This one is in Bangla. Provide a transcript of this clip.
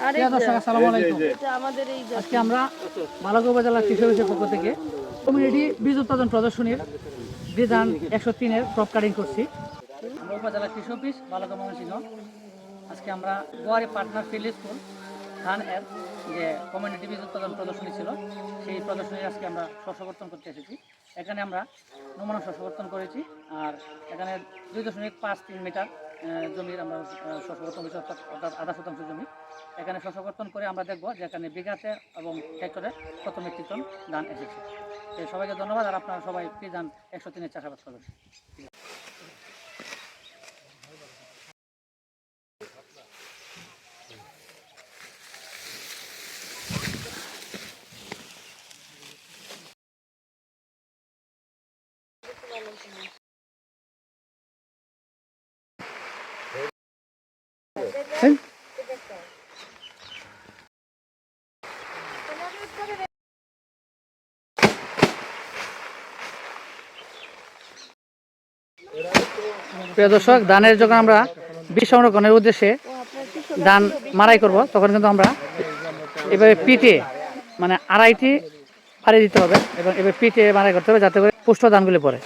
দর্শক আসসালামু আলাইকুম। আমাদের আজকে আমরা মালাগো উপজেলা কৃষি অফিসের পক্ষ থেকে কমিউনিটি বীজ উৎপাদন প্রদর্শনীর বিধান একশো তিনের ক্রপ কাটিং করছি। আমরা উপজেলা কৃষি অফিস ময়মনসিংহ আজকে আমরা গোয়ারি পার্টনার ফিল্ড স্কুল ধান এর যে কমিউনিটি বীজ উৎপাদন প্রদর্শনী ছিল সেই প্রদর্শনীর আজকে আমরা শস্যবর্তন করতে এসেছি। এখানে আমরা নমুনা শস্যবর্তন করেছি আর এখানে দুই দশমিক পাঁচ তিন মিটার জমির আমরা করেছি অর্থাৎ আধা শতাংশ জমি। এখানে শস্যবর্তন করে আমরা দেখব যে এখানে বিঘাতে এবং হেক্টরে কত মেট্রিক টন ধান এসেছে। সবাইকে ধন্যবাদ, আর আপনারা সবাই ফ্রি ধান একশো তিনের চাষাবাদ করবেন প্রিয় দর্শক ধানের যখন আমরা বীজ সংরক্ষণের উদ্দেশ্যে ধান মারাই করব, তখন কিন্তু আমরা এভাবে পিটে মানে আড়াইটি পাড়ি দিতে হবে এবং এবার পিটে মারাই করতে হবে যাতে করে পুষ্ট ধানগুলি পড়ে।